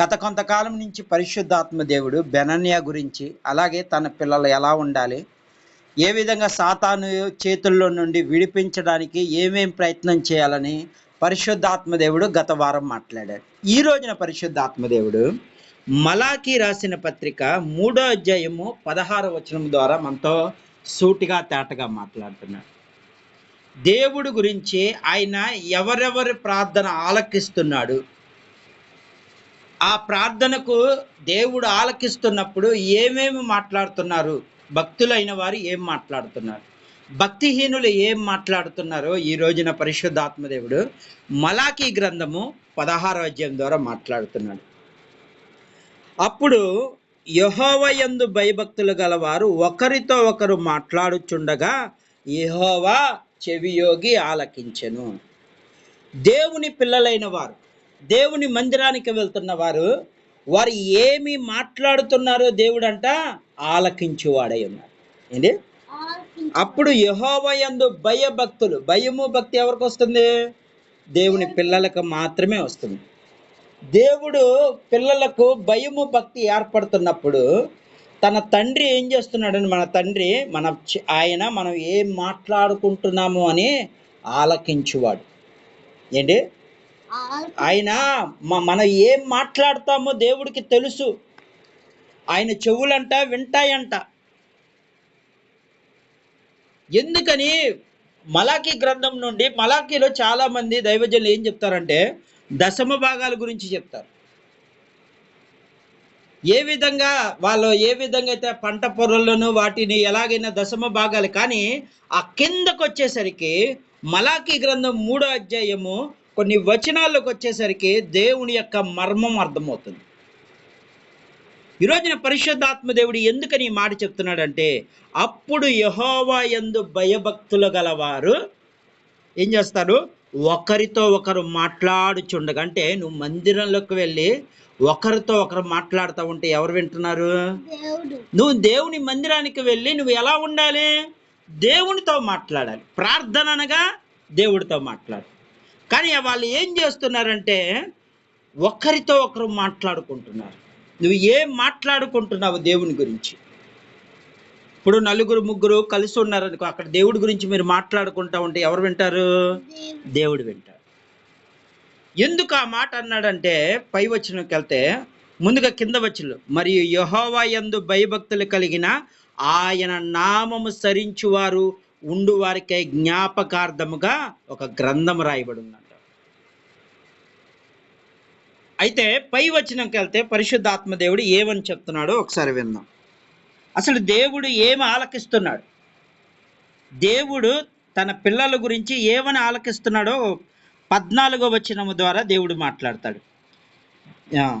గత కొంతకాలం నుంచి పరిశుద్ధాత్మ దేవుడు బెనన్యా గురించి అలాగే తన పిల్లలు ఎలా ఉండాలి ఏ విధంగా సాతాను చేతుల్లో నుండి విడిపించడానికి ఏమేం ప్రయత్నం చేయాలని పరిశుద్ధాత్మ దేవుడు గత వారం మాట్లాడాడు. ఈ రోజున పరిశుద్ధాత్మ దేవుడు మలాకి రాసిన పత్రిక మూడో అధ్యాయము పదహార వచనం ద్వారా మనతో సూటిగా తేటగా మాట్లాడుతున్నాడు. దేవుడు గురించి ఆయన ఎవరెవరి ప్రార్థన ఆలకిస్తున్నాడు ఆ ప్రార్థనకు దేవుడు ఆలకిస్తున్నప్పుడు ఏమేమి మాట్లాడుతున్నారు? భక్తులైన వారు ఏం మాట్లాడుతున్నారు? భక్తిహీనులు ఏం మాట్లాడుతున్నారో ఈ రోజున పరిశుద్ధాత్మదేవుడు మలాఖీ గ్రంథము పదహారో అధ్యాయం ద్వారా మాట్లాడుతున్నాడు. అప్పుడు యహోవయందు భయభక్తులు గలవారు ఒకరితో ఒకరు మాట్లాడుచుండగా యహోవా చెవియోగి ఆలకించెను. దేవుని పిల్లలైన వారు దేవుని మందిరానికి వెళ్తున్న వారు వారు ఏమి మాట్లాడుతున్నారో దేవుడంట ఆలకించువాడై ఉన్నాడు. ఏంటి అప్పుడు యహోవయందు భయభక్తులు భయము భక్తి ఎవరికి వస్తుంది? దేవుని పిల్లలకు మాత్రమే వస్తుంది. దేవుడు పిల్లలకు భయము భక్తి ఏర్పడుతున్నప్పుడు తన తండ్రి ఏం చేస్తున్నాడని మన తండ్రి మన ఆయన మనం ఏం మాట్లాడుకుంటున్నాము అని ఆలకించువాడు. ఏంటి? ఆయన మనం ఏం మాట్లాడతామో దేవుడికి తెలుసు. ఆయన చెవులంట వింటాయంట. ఎందుకని మలాఖీ గ్రంథం నుండి మలాఖీలో చాలా మంది దైవజనులు ఏం చెప్తారంటే దశమ భాగాల గురించి చెప్తారు. ఏ విధంగా వాళ్ళు ఏ విధంగా అయితే పంట పొరలను వాటిని ఎలాగైనా దశమ భాగాలు కానీ ఆ కిందకు వచ్చేసరికి మలాఖీ గ్రంథం మూడో అధ్యాయము కొన్ని వచనాల్లోకి వచ్చేసరికి దేవుని యొక్క మర్మం అర్థమవుతుంది. ఈ రోజున పరిశుద్ధాత్మ దేవుడు ఎందుకని ఈ మాట చెప్తున్నాడంటే అప్పుడు యహోవా యందు భయభక్తులు గలవారు ఏం చేస్తారు? ఒకరితో ఒకరు మాట్లాడుచుండగా అంటే నువ్వు మందిరంలోకి వెళ్ళి ఒకరితో ఒకరు మాట్లాడుతూ ఉంటే ఎవరు వింటున్నారు? నువ్వు దేవుని మందిరానికి వెళ్ళి నువ్వు ఎలా ఉండాలి? దేవునితో మాట్లాడాలి. ప్రార్థన అనగా దేవుడితో మాట్లాడు. కానీ వాళ్ళు ఏం చేస్తున్నారంటే ఒకరితో ఒకరు మాట్లాడుకుంటున్నారు. నువ్వు ఏం మాట్లాడుకుంటున్నావు దేవుని గురించి? ఇప్పుడు నలుగురు ముగ్గురు కలిసి ఉన్నారనుకో అక్కడ దేవుడి గురించి మీరు మాట్లాడుకుంటా ఉంటే ఎవరు వింటారు? దేవుడు వింటారు వింటాడు. ఎందుకు ఆ మాట అన్నాడంటే పై వచ్చినకి వెళ్తే ముందుగా కింద వచ్చులు మరియు యహోవా యందు భయభక్తులు కలిగిన ఆయన నామము సరించువారు ఉండు వారికై జ్ఞాపకార్థముగా ఒక గ్రంథం రాయబడి ఉన్నారు అయితే పై వచనంకి వెళ్తే పరిశుద్ధాత్మ దేవుడు ఏమని చెప్తున్నాడో ఒకసారి విందాం. అసలు దేవుడు ఏమి ఆలకిస్తున్నాడు? దేవుడు తన పిల్లల గురించి ఏమని ఆలకిస్తున్నాడో పద్నాలుగో వచనము ద్వారా దేవుడు మాట్లాడతాడు. ఆ.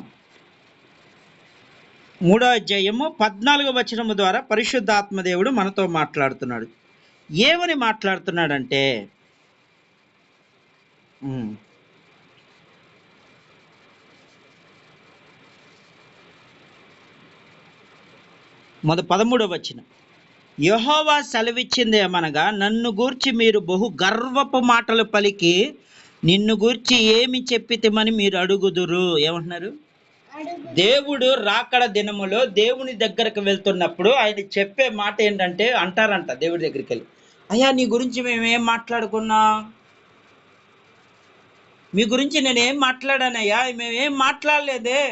మూడో అధ్యాయము పద్నాలుగో వచనము ద్వారా పరిశుద్ధాత్మ దేవుడు మనతో మాట్లాడుతున్నాడు. ఏమని మాట్లాడుతున్నాడంటే మొద పదమూడవ వచనం. యహోవా సెలవిచ్చింది ఏమనగా నన్ను గూర్చి మీరు బహు గర్వపు మాటలు పలికి నిన్ను గూర్చి ఏమి చెప్పితమని మీరు అడుగుదురు. ఏమంటున్నారు? దేవుడు రాకడ దినములో దేవుని దగ్గరకు వెళ్తున్నప్పుడు ఆయన చెప్పే మాట ఏంటంటే అంటారంట దేవుడి దగ్గరికి వెళ్ళి అయ్యా నీ గురించి మేము ఏం మాట్లాడుకున్నాం? మీ గురించి నేను మాట్లాడానయ్యా? మేమేం మాట్లాడలేదే?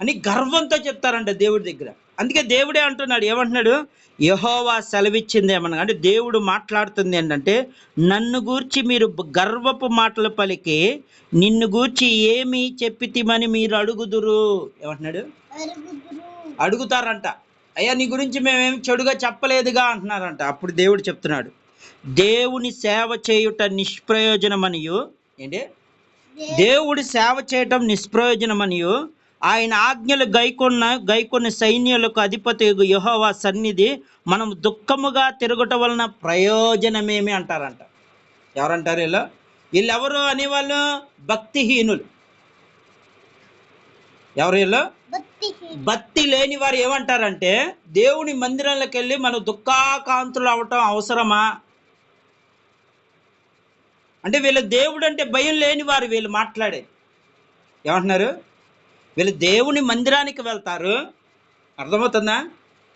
అని గర్వంతో చెప్తారంట దేవుడి దగ్గర. అందుకే దేవుడే అంటున్నాడు ఏమంటున్నాడు? యహోవా సెలవిచ్చింది ఏమన్నా అంటే దేవుడు మాట్లాడుతుంది ఏంటంటే నన్ను గూర్చి మీరు గర్వపు మాటలు పలికి నిన్ను గూర్చి ఏమి చెప్పితిమని మీరు అడుగుదురు. ఏమంటున్నాడు? అడుగుతారంట. అయ్యా నీ గురించి మేమేం చెడుగా చెప్పలేదుగా అంటున్నారంట. అప్పుడు దేవుడు చెప్తున్నాడు దేవుని సేవ చేయుట నిష్ప్రయోజనమనియు ఏంటి? దేవుడి సేవ చేయటం నిష్ప్రయోజనమనియు ఆయన ఆజ్ఞలు గైకొన్న గైకొన్న సైన్యులకు అధిపతి యెహోవా సన్నిధి మనం దుఃఖముగా తిరగటం వలన ప్రయోజనమేమి అంటారంట. ఎవరంటారు వీళ్ళు? వీళ్ళెవరు అనేవాళ్ళు? భక్తిహీనులు. ఎవరు వీళ్ళు? భక్తి లేని వారు ఏమంటారంటే దేవుని మందిరంలోకి వెళ్ళి మనం దుఃఖాకాంతులు అవటం అవసరమా? అంటే వీళ్ళు దేవుడు అంటే భయం లేని వారు వీళ్ళు మాట్లాడేది. ఏమంటున్నారు? వీళ్ళు దేవుని మందిరానికి వెళ్తారు. అర్థమవుతుందా?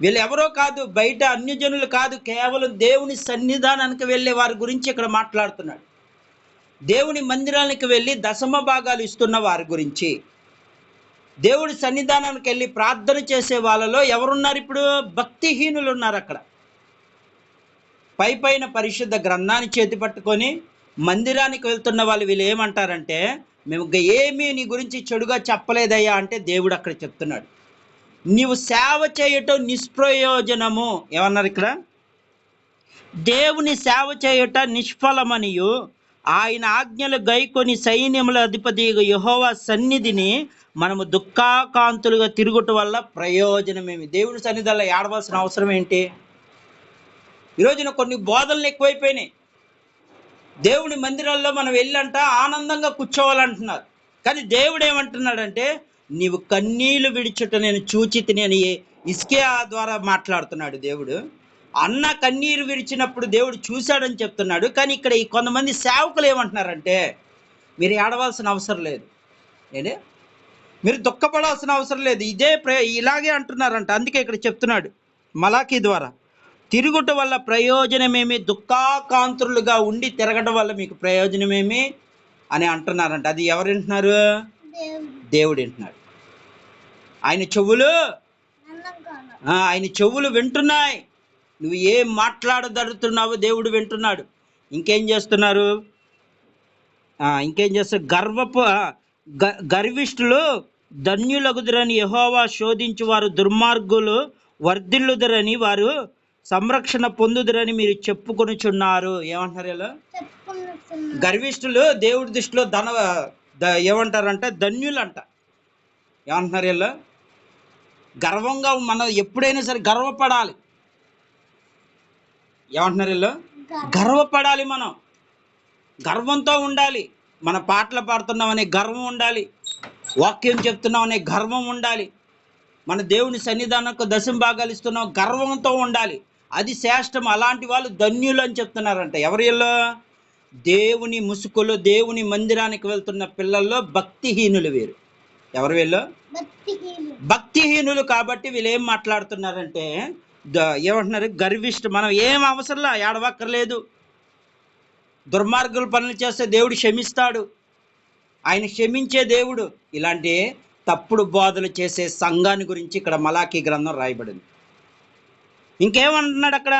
వీళ్ళు ఎవరో కాదు బయట అన్యజనులు కాదు కేవలం దేవుని సన్నిధానానికి వెళ్ళే వారి గురించి ఇక్కడ మాట్లాడుతున్నాడు. దేవుని మందిరానికి వెళ్ళి దశమ భాగాలు ఇస్తున్న వారి గురించి. దేవుడి సన్నిధానానికి వెళ్ళి ప్రార్థన చేసే వాళ్ళలో ఎవరున్నారు ఇప్పుడు? భక్తిహీనులు ఉన్నారు అక్కడ. పై పైన పరిశుద్ధ గ్రంథాన్ని చేతి పట్టుకొని మందిరానికి వెళ్తున్న వాళ్ళు వీళ్ళు ఏమంటారంటే మేము ఏమీ నీ గురించి చెడుగా చెప్పలేదయ్యా అంటే దేవుడు అక్కడ చెప్తున్నాడు. నీవు సేవ చేయటం నిష్ప్రయోజనము. ఏమన్నారు ఇక్కడ? దేవుని సేవ చేయట నిష్ఫలమనియు. ఆయన ఆజ్ఞలు గైకొని సైన్యముల అధిపతి యెహోవా సన్నిధిని మనము దుఃఖాకాంతులుగా తిరుగుట వల్ల ప్రయోజనమేమి? దేవుని సన్నిధిలో ఏడవలసిన అవసరం ఏంటి? ఈ రోజున కొన్ని బోధనలు ఎక్కువైపోయినాయి. దేవుని మందిరాల్లో మనం వెళ్ళంట ఆనందంగా కూర్చోవాలంటున్నారు. కానీ దేవుడు ఏమంటున్నాడంటే నీవు కన్నీళ్ళు విడిచుట నేను చూచి నేను ఇసుకే ద్వారా మాట్లాడుతున్నాడు దేవుడు. అన్న కన్నీరు విడిచినప్పుడు దేవుడు చూశాడని చెప్తున్నాడు. కానీ ఇక్కడ ఈ కొంతమంది సేవకులు ఏమంటున్నారంటే మీరు ఏడవలసిన అవసరం లేదు. ఏంటి? మీరు దుఃఖపడాల్సిన అవసరం లేదు. ఇదే ప్ర ఇలాగే అంటున్నారంట. అందుకే ఇక్కడ చెప్తున్నాడు మలాఖీ ద్వారా. తిరుగుట వల్ల ప్రయోజనమేమి? దుఃఖాకాంతులుగా ఉండి తిరగడం వల్ల మీకు ప్రయోజనమేమి? అని అంటున్నారంట. అది ఎవరు వింటున్నారు? దేవుడు. వింటున్నాడు. ఆయన చెవులు? ఆయన చెవులు వింటున్నాయి. నువ్వు ఏం మాట్లాడదడుతున్నావో దేవుడు వింటున్నాడు. ఇంకేం చేస్తున్నారు? ఇంకేం చేస్తారు? గర్వపు గర్విష్ఠులు ధన్యులగుదురని యెహోవా శోధించు వారు దుర్మార్గులు వర్ధిల్లుదురని వారు సంరక్షణ పొందుదురని మీరు చెప్పుకొనుచున్నారు. వీళ్ళు? చెప్పుకున్నట్టున్నా గర్విష్ఠులు దేవుడి దృష్టిలో ధన ద- ఏమంటారంటే ధన్యులంట. ఏమంటున్నారు వీళ్ళు? గర్వంగా మనం ఎప్పుడైనా సరే గర్వపడాలి. ఏమంటున్నారు వీళ్ళు? గర్వపడాలి మనం. గర్వంతో ఉండాలి. మన పాటలు పాడుతున్నామనే గర్వం ఉండాలి. వాక్యం చెప్తున్నామనే గర్వం ఉండాలి. మన దేవుని సన్నిధానంకు దశం భాగాలు ఇస్తున్నాం. గర్వంతో ఉండాలి. అది శ్రేష్టం. అలాంటి వాళ్ళు ధన్యులు అని చెప్తున్నారంట. ఎవరి వీళ్ళు? దేవుని ముసుగులో దేవుని మందిరానికి వెళ్తున్న పిల్లల్లో భక్తిహీనులు వీరు. ఎవరు వీళ్ళు? భక్తిహీనులు. కాబట్టి వీళ్ళు ఏం మాట్లాడుతున్నారంటే ఏమంటున్నారు? గర్విష్ట మనం ఏం అవసరంలా ఏడవక్కర్లేదు. దుర్మార్గుల పనులు చేస్తే దేవుడు క్షమిస్తాడు. ఆయన క్షమించే దేవుడు. ఇలాంటి తప్పుడు బోధలు చేసే సంఘాన్ని గురించి ఇక్కడ మలాఖీ గ్రంథం రాయబడింది. ఇంకేమంటున్నాడు అక్కడ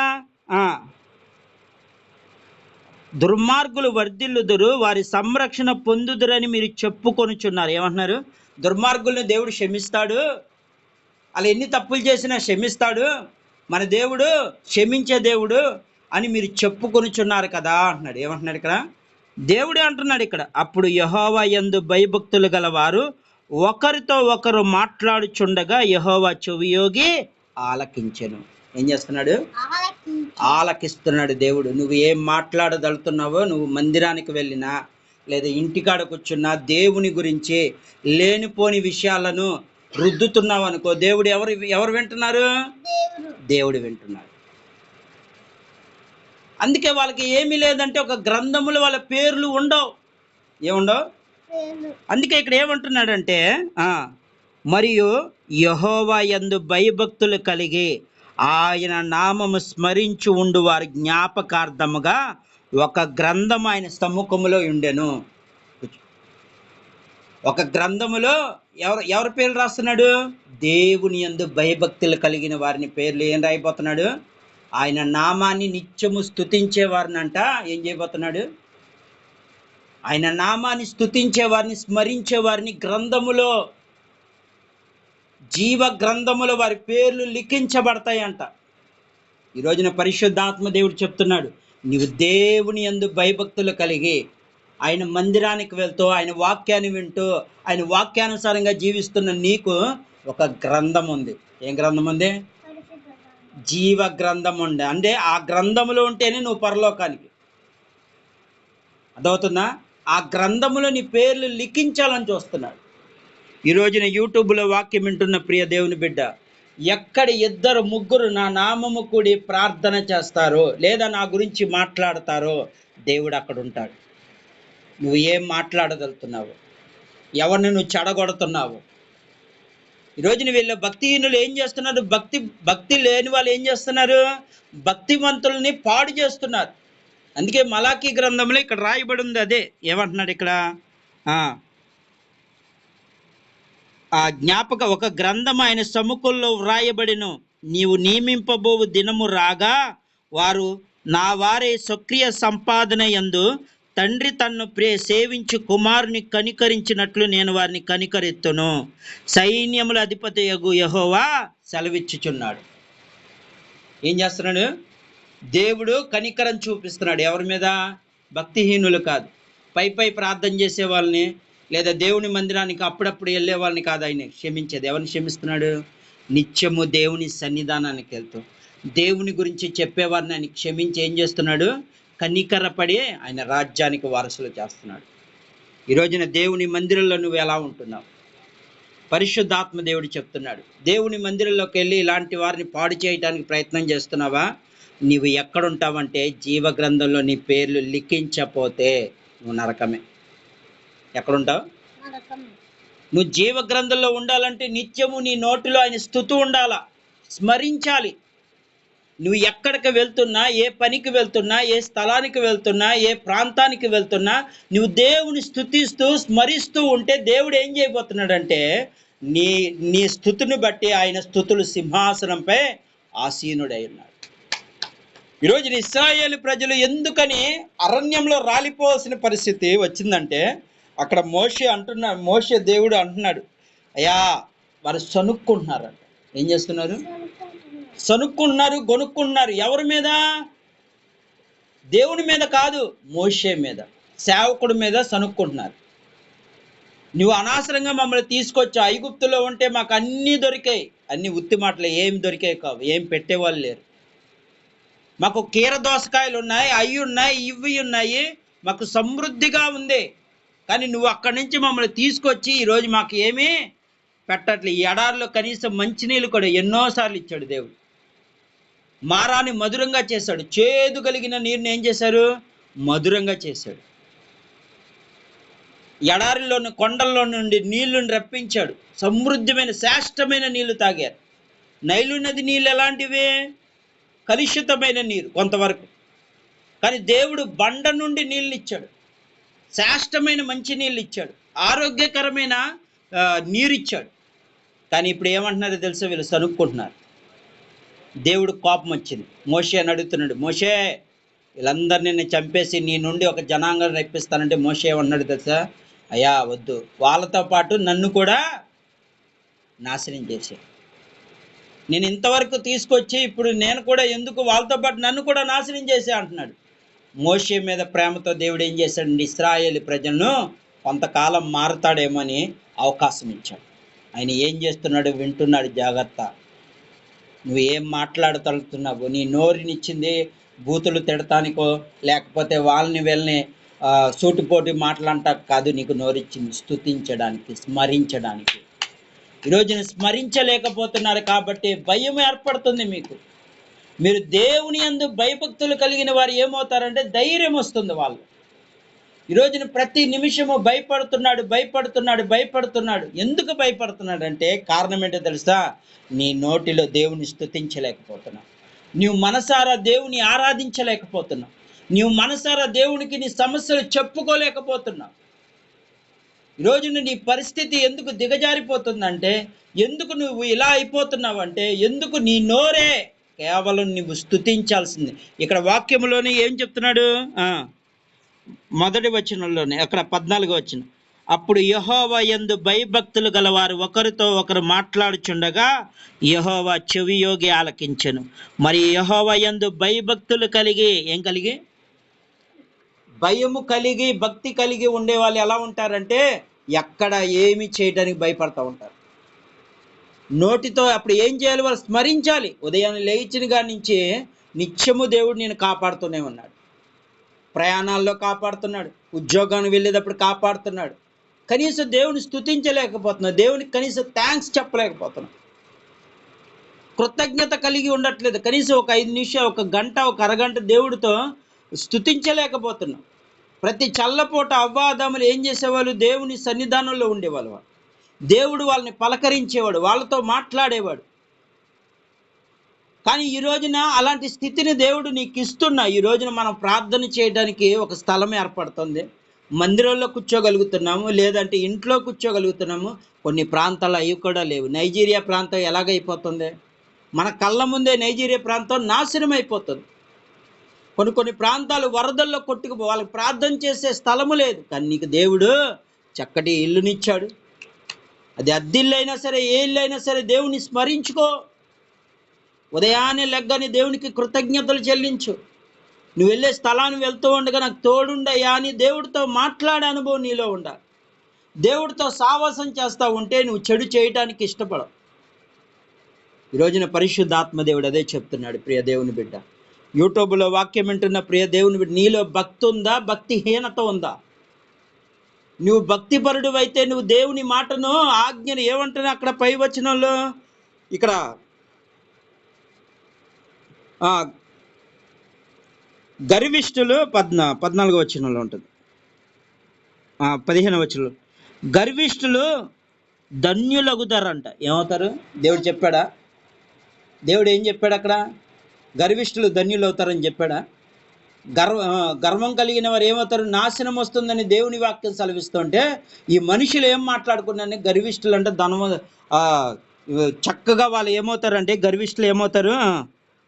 దుర్మార్గులు వర్ధిల్లుదురు వారి సంరక్షణ పొందుదురని మీరు చెప్పుకొనుచున్నారు. ఏమంటున్నారు? దుర్మార్గుల్ని దేవుడు క్షమిస్తాడు. అలా ఎన్ని తప్పులు చేసినా క్షమిస్తాడు. మన దేవుడు క్షమించే దేవుడు అని మీరు చెప్పుకొనుచున్నారు కదా అంటున్నాడు. ఏమంటున్నాడు ఇక్కడ? దేవుడే అంటున్నాడు ఇక్కడ. అప్పుడు యహోవా యందు భయభక్తులు గలవారు ఒకరితో ఒకరు మాట్లాడుచుండగా యహోవా చెవియోగి ఆలకించెను. ఏం చేస్తున్నాడు? ఆలకిస్తున్నాడు దేవుడు. నువ్వు ఏం మాట్లాడదలుతున్నావో నువ్వు మందిరానికి వెళ్ళినా లేదా ఇంటికాడ కూర్చున్నా దేవుని గురించి లేనిపోని విషయాలను రుద్దుతున్నావు అనుకో దేవుడు ఎవరు ఎవరు వింటున్నారు? దేవుడు. వింటున్నాడు. అందుకే వాళ్ళకి ఏమీ లేదంటే ఒక గ్రంథములు వాళ్ళ పేర్లు ఉండవు. ఏముండవు? అందుకే ఇక్కడ ఏమంటున్నాడంటే ఆ, మరియు యహోవా యందు భయభక్తులు కలిగి ఆయన నామము స్మరించి ఉండు వారి జ్ఞాపకార్థముగా ఒక గ్రంథం ఆయన సముఖములో ఉండెను. ఒక గ్రంథములో ఎవరు ఎవరి పేరు రాస్తున్నాడు? దేవుని యందు భయభక్తులు కలిగిన వారిని పేర్లు ఏం రాయిపోతున్నాడు ఆయన నామాన్ని నిత్యము స్థుతించే వారిని అంట ఏం చేయబోతున్నాడు? ఆయన నామాన్ని స్తుతించే వారిని స్మరించే వారిని గ్రంథములో జీవ గ్రంథములో వారి పేర్లు లిఖించబడతాయంట. ఈ రోజున పరిశుద్ధాత్మ దేవుడు చెప్తున్నాడు నీవు దేవుని యందు భయభక్తులు కలిగి ఆయన మందిరానికి వెళ్తూ ఆయన వాక్యాన్ని వింటూ ఆయన వాక్యానుసారంగా జీవిస్తున్న నీకు ఒక గ్రంథం ఉంది. ఏం గ్రంథం ఉంది? జీవ గ్రంథం ఉంది అంటే ఆ గ్రంథములో ఉంటేనే నువ్వు పరలోకానికి. అదవుతుందా ఆ గ్రంథములో నీ పేర్లు లిఖించాలని చూస్తున్నాడు. ఈ రోజున యూట్యూబ్లో వాక్యం వింటున్న ప్రియ దేవుని బిడ్డ ఎక్కడ ఇద్దరు ముగ్గురు నా నామము కూడి ప్రార్థన చేస్తారో లేదా నా గురించి మాట్లాడతారో దేవుడు అక్కడ ఉంటాడు. నువ్వు ఏం మాట్లాడగలుగుతున్నావు? ఎవరిని నువ్వు చెడగొడుతున్నావు? ఈరోజున వీళ్ళ భక్తిహీనులు ఏం చేస్తున్నారు? భక్తి భక్తి లేని వాళ్ళు ఏం చేస్తున్నారు? భక్తివంతుల్ని పాడు చేస్తున్నారు. అందుకే మలాఖీ గ్రంథంలో ఇక్కడ రాయబడి ఉంది అదే. ఏమంటున్నాడు ఇక్కడ? ఆ, జ్ఞాపక ఒక గ్రంథం ఆయన సముఖంలో వ్రాయబడిను. నీవు నియమింపబోవు దినము రాగా వారు నా వారి సక్రియ సంపాదన యందు తండ్రి తన్ను ప్రే సేవించి కుమారుని కనికరించినట్లు నేను వారిని కనికరెత్తును. సైన్యముల అధిపతి యగు యహోవా సెలవిచ్చుచున్నాడు. ఏం చేస్తున్నాడు? దేవుడు కనికరం చూపిస్తున్నాడు. ఎవరి మీద? భక్తిహీనులు కాదు. పై పై ప్రార్థన చేసే వాళ్ళని లేదా దేవుని మందిరానికి అప్పుడప్పుడు వెళ్ళే వాళ్ళని కాదు ఆయన క్షమించేది. ఎవరిని క్షమిస్తున్నాడు? నిత్యము దేవుని సన్నిధానానికి వెళ్తూ. దేవుని గురించి చెప్పేవారిని ఆయన క్షమించి ఏం చేస్తున్నాడు? కనికరపడి ఆయన రాజ్యానికి వారసులు చేస్తున్నాడు. ఈ రోజున దేవుని మందిరంలో నువ్వు ఎలా ఉంటున్నావు? పరిశుద్ధాత్మ దేవుడు చెప్తున్నాడు. దేవుని మందిరంలోకి వెళ్ళి ఇలాంటి వారిని పాడు చేయడానికి ప్రయత్నం చేస్తున్నావా? నీవు ఎక్కడుంటావంటే జీవగ్రంథంలో నీ పేర్లు లిఖించపోతే నువ్వు నరకమే. ఎక్కడుంటావు. నువ్వు జీవ గ్రంథంలో ఉండాలంటే నిత్యము నీ నోటిలో ఆయన స్థుతు ఉండాలా స్మరించాలి. నువ్వు ఎక్కడికి వెళ్తున్నా ఏ పనికి వెళ్తున్నా ఏ స్థలానికి వెళ్తున్నా ఏ ప్రాంతానికి వెళ్తున్నా నువ్వు దేవుని స్థుతిస్తూ స్మరిస్తూ ఉంటే దేవుడు ఏం చేయబోతున్నాడంటే నీ నీ స్థుతిని బట్టి ఆయన స్థుతులు సింహాసనంపై ఆసీనుడై ఉన్నాడు. ఈరోజు ఇస్రాయేల్ ప్రజలు ఎందుకని అరణ్యంలో రాలిపోవాల్సిన పరిస్థితి వచ్చిందంటే అక్కడ మోషే అంటున్నా మోషే దేవుడు అంటున్నాడు అయ్యా వారు సనుక్కుంటున్నారంట ఏం చేస్తున్నారు? సనుక్కుంటున్నారు గొనుక్కుంటున్నారు ఎవరి మీద? దేవుని మీద కాదు మోషే మీద. సేవకుడి మీద సనుక్కుంటున్నారు నువ్వు అనవసరంగా మమ్మల్ని తీసుకొచ్చా ఐగుప్తులో ఉంటే మాకు అన్నీ దొరికాయి. అన్ని ఉత్తి మాటలు ఏం దొరికాయి కావు. ఏం పెట్టేవాళ్ళు లేరు. మాకు కీర దోసకాయలు ఉన్నాయి అవి ఉన్నాయి ఇవి ఉన్నాయి. మాకు సమృద్ధిగా ఉంది. కానీ నువ్వు అక్కడి నుంచి మమ్మల్ని తీసుకొచ్చి ఈరోజు మాకు ఏమీ పెట్టట్లే. ఈ ఎడారిలో కనీసం మంచినీళ్ళు కూడా ఎన్నోసార్లు ఇచ్చాడు దేవుడు. మారాన్ని మధురంగా చేశాడు. చేదు కలిగిన నీరుని ఏం చేశారు? మధురంగా చేశాడు. ఎడారిలోని కొండల్లో నుండి నీళ్ళను రప్పించాడు. సమృద్ధమైన శ్రేష్టమైన నీళ్ళు తాగారు. నైలు నది నీళ్ళు ఎలాంటివే? కలుషితమైన నీరు కొంతవరకు. కానీ దేవుడు బండ నుండి నీళ్ళు ఇచ్చాడు. శ్రేష్టమైన మంచి నీళ్ళు ఇచ్చాడు. ఆరోగ్యకరమైన నీరు ఇచ్చాడు కానీ ఇప్పుడు ఏమంటున్నారో తెలుసా వీళ్ళు సనుక్కుంటున్నారు. దేవుడు కోపం వచ్చింది. మోషే అని అడుగుతున్నాడు మోషే వీళ్ళందరినీ నేను చంపేసి నీ నుండి ఒక జనాంగం రప్పిస్తానంటే మోషే ఏమన్నాడు తెలుసా? అయ్యా వద్దు. వాళ్ళతో పాటు నన్ను కూడా నాశనం చేసే నేను ఇంతవరకు తీసుకొచ్చి ఇప్పుడు నేను కూడా ఎందుకు వాళ్ళతో పాటు నన్ను కూడా నాశనం చేసే అంటున్నాడు. మోషే మీద ప్రేమతో దేవుడు ఏం చేశాడు ఇస్రాయేల్ ప్రజలను కొంతకాలం మారుతాడేమో అని అవకాశం ఇచ్చాడు. ఆయన ఏం చేస్తున్నాడు? వింటున్నాడు జాగ్రత్త. నువ్వు ఏం మాట్లాడతలుతున్నావు నీ నోరునిచ్చింది బూతులు తిడటానికో లేకపోతే వాళ్ళని వీళ్ళని సూటిపోటి మాట్లాడటానికి కాదు నీకు నోరిచ్చింది స్తుతించడానికి స్మరించడానికి. ఈరోజు స్మరించలేకపోతున్నారు కాబట్టి భయం ఏర్పడుతుంది మీకు. మీరు దేవుని అందు భయభక్తులు కలిగిన వారు ఏమవుతారంటే ధైర్యం వస్తుంది వాళ్ళు. ఈరోజున ప్రతి నిమిషము భయపడుతున్నాడు భయపడుతున్నాడు భయపడుతున్నాడు. ఎందుకు భయపడుతున్నాడు అంటే కారణం ఏంటో తెలుసా? నీ నోటిలో దేవుని స్థుతించలేకపోతున్నావు నీవు మనసారా దేవుని ఆరాధించలేకపోతున్నావు. నీవు మనసారా దేవునికి నీ సమస్యలు చెప్పుకోలేకపోతున్నావు. ఈరోజు నీ పరిస్థితి ఎందుకు దిగజారిపోతుందంటే ఎందుకు నువ్వు ఇలా అయిపోతున్నావు అంటే ఎందుకు నీ నోరే కేవలం నువ్వు స్తుతించాల్సింది. ఇక్కడ వాక్యంలోనే ఏం చెప్తున్నాడు? మొదటి వచనంలోనే అక్కడ పద్నాలుగు వచ్చిన అప్పుడు యహోవా యందు భయభక్తులు గలవారు ఒకరితో ఒకరు మాట్లాడుచుండగా యహోవా చెవియోగి ఆలకించను. మరి యహోవా యందు భయభక్తులు కలిగి ఏం కలిగి? భయము కలిగి భక్తి కలిగి ఉండే వాళ్ళు ఎలా ఉంటారంటే ఎక్కడ ఏమి చేయడానికి భయపడతా ఉంటారు. నోటితో అప్పుడు ఏం చేయాలి? వాళ్ళు స్మరించాలి. ఉదయాన్నే లేచిన కాడి నుంచే నిత్యము దేవుడు నేను కాపాడుతూనే ఉన్నాడు. ప్రయాణాల్లో కాపాడుతున్నాడు. ఉద్యోగానికి వెళ్ళేటప్పుడు కాపాడుతున్నాడు. కనీసం దేవుని స్తుతించలేకపోతున్నాడు. దేవునికి కనీసం థ్యాంక్స్ చెప్పలేకపోతున్నాడు. కృతజ్ఞత కలిగి ఉండట్లేదు. కనీసం ఒక ఐదు నిమిషాలు ఒక గంట ఒక అరగంట దేవుడితో స్థుతించలేకపోతున్నాం ప్రతి చల్లపూట అవ్వాదములు ఏం చేసేవాళ్ళు? దేవుని సన్నిధానంలో ఉండేవాళ్ళు వాళ్ళు. దేవుడు వాళ్ళని పలకరించేవాడు వాళ్ళతో మాట్లాడేవాడు. కానీ ఈ రోజున అలాంటి స్థితిని దేవుడు నీకు ఇస్తున్నా ఈ రోజున మనం ప్రార్థన చేయడానికి ఒక స్థలం ఏర్పడుతుంది. మందిరంలో కూర్చోగలుగుతున్నాము లేదంటే ఇంట్లో కూర్చోగలుగుతున్నాము. కొన్ని ప్రాంతాలు అవి కూడా లేవు. నైజీరియా ప్రాంతం ఎలాగైపోతుంది? మన కళ్ళ ముందే నైజీరియా ప్రాంతం నాశనం అయిపోతుంది కొన్ని కొన్ని ప్రాంతాలు వరదల్లో కొట్టుకుపో వాళ్ళకి ప్రార్థన చేసే స్థలము లేదు. కానీ నీకు దేవుడు చక్కటి ఇల్లునిచ్చాడు. అది అద్దిల్లైనా సరే ఏ ఇల్లైనా సరే దేవుని స్మరించుకో. ఉదయాన్నే లెగ్గని దేవునికి కృతజ్ఞతలు చెల్లించు. నువ్వు వెళ్ళే స్థలాన్ని వెళ్తూ ఉండగా నాకు తోడుండయా అని దేవుడితో మాట్లాడే అనుభవం నీలో ఉండ. దేవుడితో సావాసం చేస్తా ఉంటే నువ్వు చెడు చేయటానికి ఇష్టపడవు. ఈ రోజున పరిశుద్ధాత్మ దేవుడు అదే చెప్తున్నాడు ప్రియ దేవుని బిడ్డ. యూట్యూబ్లో వాక్యం వింటున్న ప్రియ దేవుని బిడ్డ నీలో భక్తి ఉందా? భక్తిహీనత ఉందా? నువ్వు భక్తిపరుడు అయితే నువ్వు దేవుని మాటను ఆజ్ఞను ఏమంటున్నా అక్కడ పై వచనంలో? ఇక్కడ. గర్విష్ఠులు పద్నా పద్నాలుగో వచనంలో ఉంటుంది. పదిహేను వచనంలో. గర్విష్ఠులు ధన్యులగుతారంట ఏమవుతారు? దేవుడు చెప్పాడా? దేవుడు ఏం చెప్పాడు అక్కడ? గర్విష్ఠులు ధన్యులు అవుతారని చెప్పాడా? గర్వ గర్వం కలిగిన వారు ఏమవుతారు? నాశనం వస్తుందని దేవుని వాక్యం సెలవిస్తుంటే ఈ మనుషులు ఏం మాట్లాడుకున్నారని గర్విష్ఠులు అంటే ధనము చక్కగా వాళ్ళు ఏమవుతారంటే గర్విష్ఠులు ఏమవుతారు?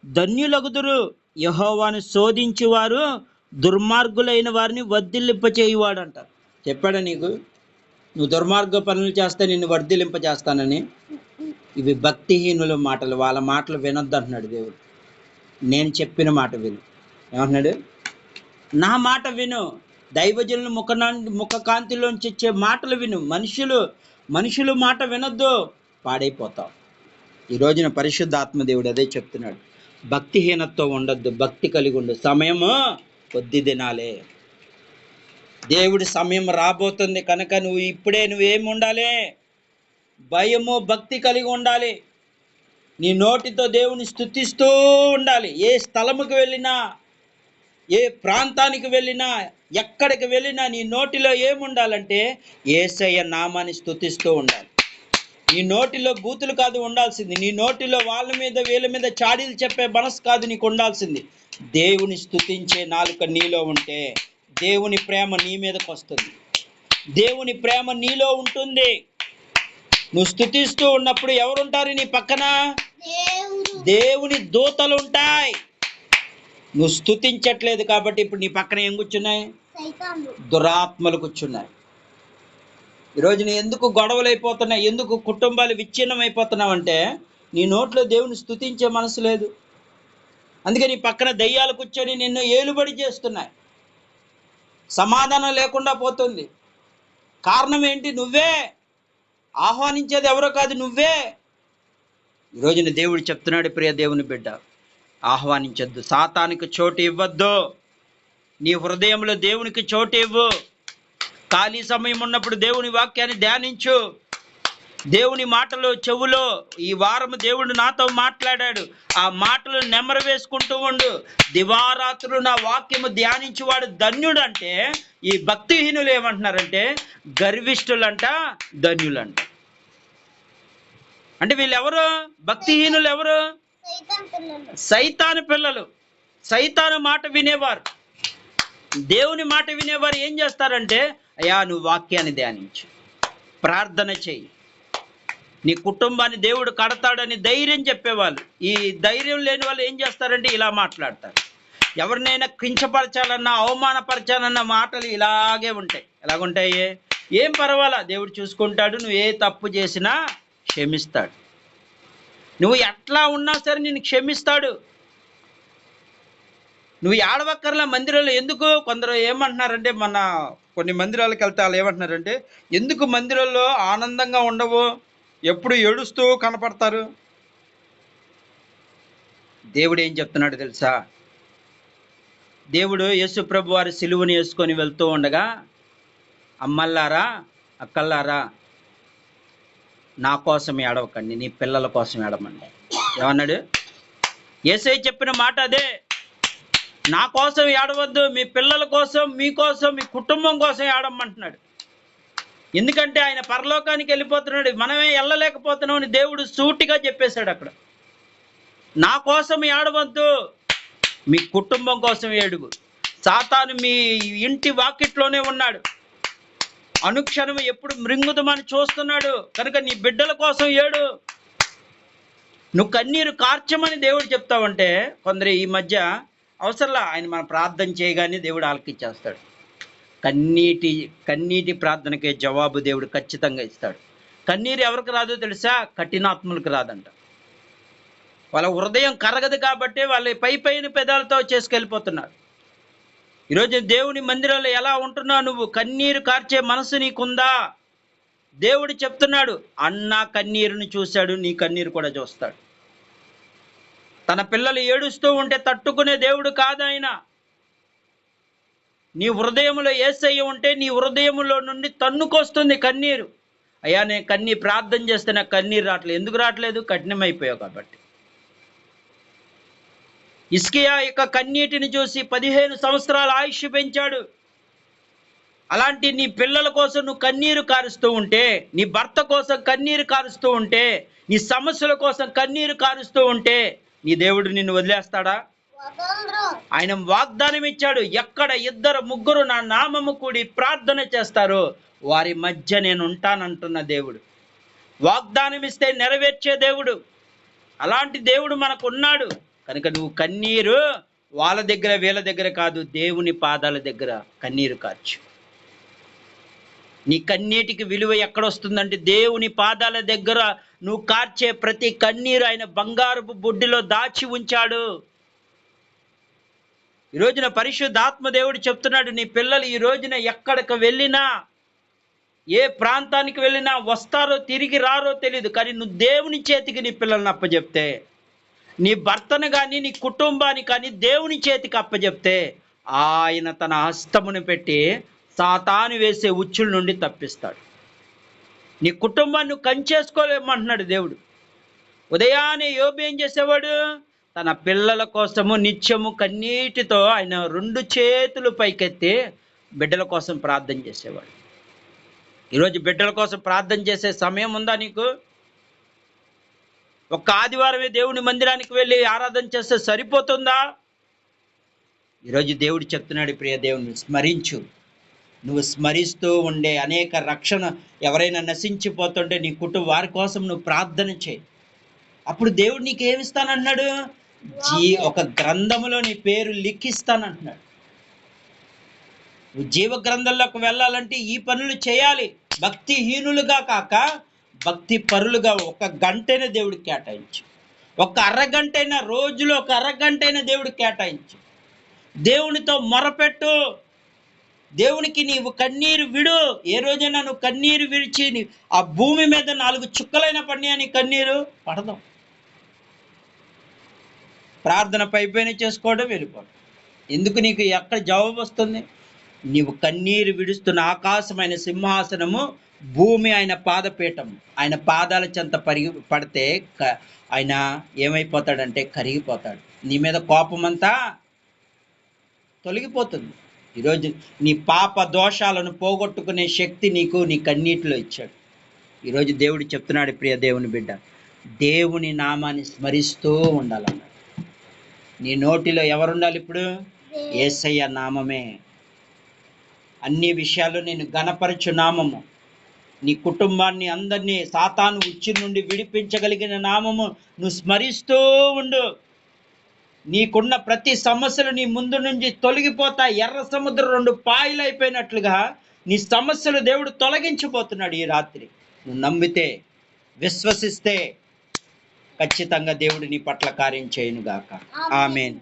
ధన్యులగుదురు. యహోవాను శోధించేవారు దుర్మార్గులైన వారిని వర్ధిల్లింపచేయువాడు అంట చెప్పాడా నీకు? నువ్వు దుర్మార్గ పనులు చేస్తే నిన్ను వర్ధిల్లింప చేస్తానని ఇవి భక్తిహీనుల మాటలు. వాళ్ళ మాటలు వినొద్దు అంటున్నాడు దేవుడు. నేను చెప్పిన మాట విను. ఏమంటున్నాడు? నా మాట విను. దైవజనులు ముఖ ముఖ కాంతిలోంచి ఇచ్చే మాటలు విను. మనుషులు మనుషులు మాట వినొద్దు. పాడైపోతావు. ఈ రోజున పరిశుద్ధాత్మ దేవుడు అదే చెప్తున్నాడు. భక్తిహీనతో ఉండొద్దు. భక్తి కలిగి ఉండు. సమయము కొద్ది దినాలే. దేవుడి సమయం రాబోతుంది కనుక నువ్వు ఇప్పుడే నువ్వేమి ఉండాలి? భయము భక్తి కలిగి ఉండాలి. నీ నోటితో దేవుని స్తుతిస్తూ ఉండాలి. ఏ స్థలముకు వెళ్ళినా ఏ ప్రాంతానికి వెళ్ళినా ఎక్కడికి వెళ్ళినా నీ నోటిలో ఏముండాలంటే ఏసయ్య నామాన్ని స్తుతిస్తూ ఉండాలి. నీ నోటిలో బూతులు కాదు ఉండాల్సింది. నీ నోటిలో వాళ్ళ మీద వీళ్ళ మీద చాడీలు చెప్పే మనసు కాదు నీకు ఉండాల్సింది. దేవుని స్తుతించే నాలుక నీలో ఉంటే దేవుని ప్రేమ నీ మీదకి వస్తుంది. దేవుని ప్రేమ నీలో ఉంటుంది. నువ్వు స్తుతిస్తూ ఉన్నప్పుడు ఎవరుంటారు నీ పక్కన? దేవుని దూతలు ఉంటాయి. నువ్వు స్తుతించట్లేదు కాబట్టి ఇప్పుడు నీ పక్కన ఏం కూర్చున్నాయి? దురాత్మలు కూర్చున్నాయి. ఈరోజు నీ ఎందుకు గొడవలు అయిపోతున్నాయి? ఎందుకు కుటుంబాలు విచ్ఛిన్నం అయిపోతున్నావు అంటే నీ నోట్లో దేవుని స్తుతించే మనసు లేదు. అందుకే నీ పక్కన దయ్యాలు కూర్చొని నిన్ను ఏలుబడి చేస్తున్నాయి. సమాధానం లేకుండా పోతుంది. కారణం ఏంటి? నువ్వే. ఆహ్వానించేది ఎవరో కాదు నువ్వే. ఈరోజున దేవుడు చెప్తున్నాడు ప్రియ దేవుని బిడ్డ. ఆహ్వానించొద్దు. సాతానికి చోటు ఇవ్వద్దు. నీ హృదయంలో దేవునికి చోటు ఇవ్వు. ఖాళీ సమయం ఉన్నప్పుడు దేవుని వాక్యాన్ని ధ్యానించు. దేవుని మాటలు చెవులో ఈ వారం దేవుడు నాతో మాట్లాడాడు. ఆ మాటలు నెమరు వేసుకుంటూ ఉండు. దివారాత్రులు నా వాక్యము ధ్యానించేవాడు ధన్యుడు అంటే ఈ భక్తిహీనులు ఏమంటున్నారంటే గర్విష్ఠులంట ధన్యులంట. అంటే వీళ్ళెవరు? భక్తిహీనులు ఎవరు? సైతాను పిల్లలు సైతాను మాట వినేవారు. దేవుని మాట వినేవారు ఏం చేస్తారంటే అయ్యా నువ్వు వాక్యాన్ని ధ్యానించు ప్రార్థన చెయ్యి నీ కుటుంబాన్ని దేవుడు కడతాడని ధైర్యం చెప్పేవాళ్ళు. ఈ ధైర్యం లేని వాళ్ళు ఏం చేస్తారంటే ఇలా మాట్లాడతారు. ఎవరినైనా కించపరచాలన్నా అవమానపరచాలన్న మాటలు ఇలాగే ఉంటాయి. ఎలాగుంటాయి? ఏం పర్వాలా? దేవుడు చూసుకుంటాడు నువ్వు ఏ తప్పు చేసినా క్షమిస్తాడు. నువ్వు ఎట్లా ఉన్నా సరే నేను క్షమిస్తాడు. నువ్వు ఏడవక్కర్లా మందిరాలు ఎందుకు కొందరు ఏమంటున్నారంటే మన కొన్ని మందిరాలకు వెళ్తే వాళ్ళు ఏమంటున్నారంటే ఎందుకు మందిరాల్లో ఆనందంగా ఉండవు? ఎప్పుడు ఏడుస్తూ కనపడతారు? దేవుడు ఏం చెప్తున్నాడు తెలుసా? దేవుడు యేసుప్రభు వారి సిలువని వేసుకొని వెళ్తూ ఉండగా అమ్మల్లారా అక్కల్లారా నా కోసం ఏడవకండి నీ పిల్లల కోసం ఏడమండి ఏమన్నాడు? ఏసై చెప్పిన మాట అదే. నా కోసం ఏడవద్దు మీ పిల్లల కోసం మీకోసం మీ కుటుంబం కోసం ఏడమంటున్నాడు ఎందుకంటే ఆయన పరలోకానికి వెళ్ళిపోతున్నాడు మనమే వెళ్ళలేకపోతున్నాం అని దేవుడు సూటిగా చెప్పేశాడు అక్కడ. నా కోసం ఏడవద్దు మీ కుటుంబం కోసం ఏడుగు. సాతాను మీ ఇంటి వాకిట్లోనే ఉన్నాడు. అనుక్షణం ఎప్పుడు మృంగుదమని చూస్తున్నాడు. కనుక నీ బిడ్డల కోసం ఏడు. నువ్వు కన్నీరు కార్చమని దేవుడు చెప్తావంటే కొందరు ఈ మధ్య అవసరంలా ఆయన మనం ప్రార్థన చేయగానే దేవుడు ఆలకిచ్చేస్తాడు కన్నీటి కన్నీటి ప్రార్థనకే జవాబు దేవుడు ఖచ్చితంగా ఇస్తాడు. కన్నీరు ఎవరికి రాదో తెలుసా? కఠినాత్మలకు రాదంట. వాళ్ళ హృదయం కరగదు కాబట్టి వాళ్ళ పై పైన పెదాలతో చేసుకెళ్ళిపోతున్నారు. ఈరోజు దేవుని మందిరంలో ఎలా ఉంటున్నావు నువ్వు? కన్నీరు కార్చే మనసు నీకుందా? దేవుడు చెప్తున్నాడు అన్న కన్నీరుని చూశాడు నీ కన్నీరు కూడా చూస్తాడు. తన పిల్లలు ఏడుస్తూ ఉంటే తట్టుకునే దేవుడు కాదాయన. నీ హృదయంలో ఏసయ్య ఉంటే నీ హృదయంలో నుండి తన్నుకొస్తుంది కన్నీరు. అయ్యా నేను కన్నీ ప్రార్థన చేస్తే నాకు కన్నీరు రావట్లేదు. ఎందుకు రావట్లేదు? కఠినమైపోయావు కాబట్టి. ఇస్కియా యొక్క కన్నీటిని చూసి పదిహేను సంవత్సరాల ఆయుష్ పెంచాడు. అలాంటి నీ పిల్లల కోసం నువ్వు కన్నీరు కారుస్తూ ఉంటే నీ భర్త కోసం కన్నీరు కారుస్తూ ఉంటే నీ సమస్యల కోసం కన్నీరు కారుస్తూ ఉంటే నీ దేవుడు నిన్ను వదిలేస్తాడా? ఆయన వాగ్దానం ఇచ్చాడు. ఎక్కడ ఇద్దరు ముగ్గురు నా నామము కూడి ప్రార్థన చేస్తారో వారి మధ్య నేను ఉంటానంటున్న దేవుడు. వాగ్దానం ఇస్తే నెరవేర్చే దేవుడు. అలాంటి దేవుడు మనకు ఉన్నాడు. కనుక నువ్వు కన్నీరు వాళ్ళ దగ్గర వీళ్ళ దగ్గర కాదు దేవుని పాదాల దగ్గర కన్నీరు కాచు నీ కన్నీటికి విలువ ఎక్కడొస్తుందంటే దేవుని పాదాల దగ్గర నువ్వు కార్చే ప్రతి కన్నీరు ఆయన బంగారపు బొడ్డిలో దాచి ఉంచాడు. ఈ రోజున పరిశుద్ధాత్మ దేవుడు చెప్తున్నాడు నీ పిల్లలు ఈ రోజున ఎక్కడికి వెళ్ళినా ఏ ప్రాంతానికి వెళ్ళినా వస్తారో తిరిగి రారో తెలియదు కానీ నువ్వు దేవుని చేతికి నీ పిల్లల్ని అప్పచెప్తే నీ భర్తను కానీ నీ కుటుంబాన్ని కానీ దేవుని చేతికి అప్పజెప్తే ఆయన తన హస్తమును పెట్టి సాతాను వేసే ఉచ్చుల నుండి తప్పిస్తాడు. నీ కుటుంబాన్ని కంచేసుకోలేమంటున్నాడు దేవుడు. ఉదయాన్నే యోబు ఏం చేసేవాడు? తన పిల్లల కోసము నిత్యము కన్నీటితో ఆయన రెండు చేతులు పైకెత్తి బిడ్డల కోసం ప్రార్థన చేసేవాడు. ఈరోజు బిడ్డల కోసం ప్రార్థన చేసే సమయం ఉందా నీకు? ఒక్క ఆదివారమే దేవుని మందిరానికి వెళ్ళి ఆరాధన చేస్తే సరిపోతుందా? ఈరోజు దేవుడు చెప్తున్నాడు ప్రియ దేవుని స్మరించు. నువ్వు స్మరిస్తూ ఉండే అనేక రక్షణ ఎవరైనా నశించిపోతుంటే నీ కుటుంబ వారి కోసం నువ్వు ప్రార్థన చేయి. అప్పుడు దేవుడు నీకు ఏమిస్తానంటున్నాడు జీ ఒక గ్రంథములో నీ పేరు లిఖిస్తానంటున్నాడు. నువ్వు జీవ గ్రంథంలోకి వెళ్ళాలంటే ఈ పనులు చేయాలి. భక్తిహీనులుగా కాక భక్తి పరులుగా ఒక గంటైన దేవుడు కేటాయించు. ఒక అరగంటైనా రోజులో ఒక అరగంటైనా దేవుడు కేటాయించు. దేవునితో మొరపెట్టు. దేవునికి నీవు కన్నీరు విడు. ఏ రోజైనా నువ్వు కన్నీరు విడిచి ఆ భూమి మీద నాలుగు చుక్కలైన పడినా నీ కన్నీరు పడదాం. ప్రార్థన పైపైన చేసుకోవడం వెళ్ళిపోవడం. ఎందుకు నీకు ఎక్కడ జవాబు వస్తుంది? నీవు కన్నీరు విడుస్తున్న ఆకాశమైన సింహాసనము భూమి ఆయన పాదపీఠం. ఆయన పాదాల చెంత పరిగి పడితే ఆయన ఏమైపోతాడంటే కరిగిపోతాడు. నీ మీద కోపమంతా తొలగిపోతుంది. ఈరోజు నీ పాప దోషాలను పోగొట్టుకునే శక్తి నీకు నీ కన్నీటిలో ఇచ్చాడు. ఈరోజు దేవుడు చెప్తున్నాడు ప్రియ దేవుని బిడ్డ దేవుని నామాన్ని స్మరిస్తూ ఉండాలన్నాడు. నీ నోటిలో ఎవరుండాలి ఇప్పుడు? ఏసయ్య నామమే. అన్ని విషయాలు నేను గణపరచు నామము. నీ కుటుంబాన్ని అందరినీ సాతాను ఉచ్చి నుండి విడిపించగలిగిన నామము నువ్వు స్మరిస్తూ ఉండు. నీకున్న ప్రతి సమస్యలు నీ ముందు నుంచి తొలగిపోతాయి ఎర్ర సముద్రం రెండు పాయలు అయిపోయినట్లుగా నీ సమస్యలు దేవుడు తొలగించబోతున్నాడు ఈ రాత్రి. నువ్వు నమ్మితే విశ్వసిస్తే ఖచ్చితంగా దేవుడు నీ పట్ల కార్యం చేయనుగాక. ఆమెన్.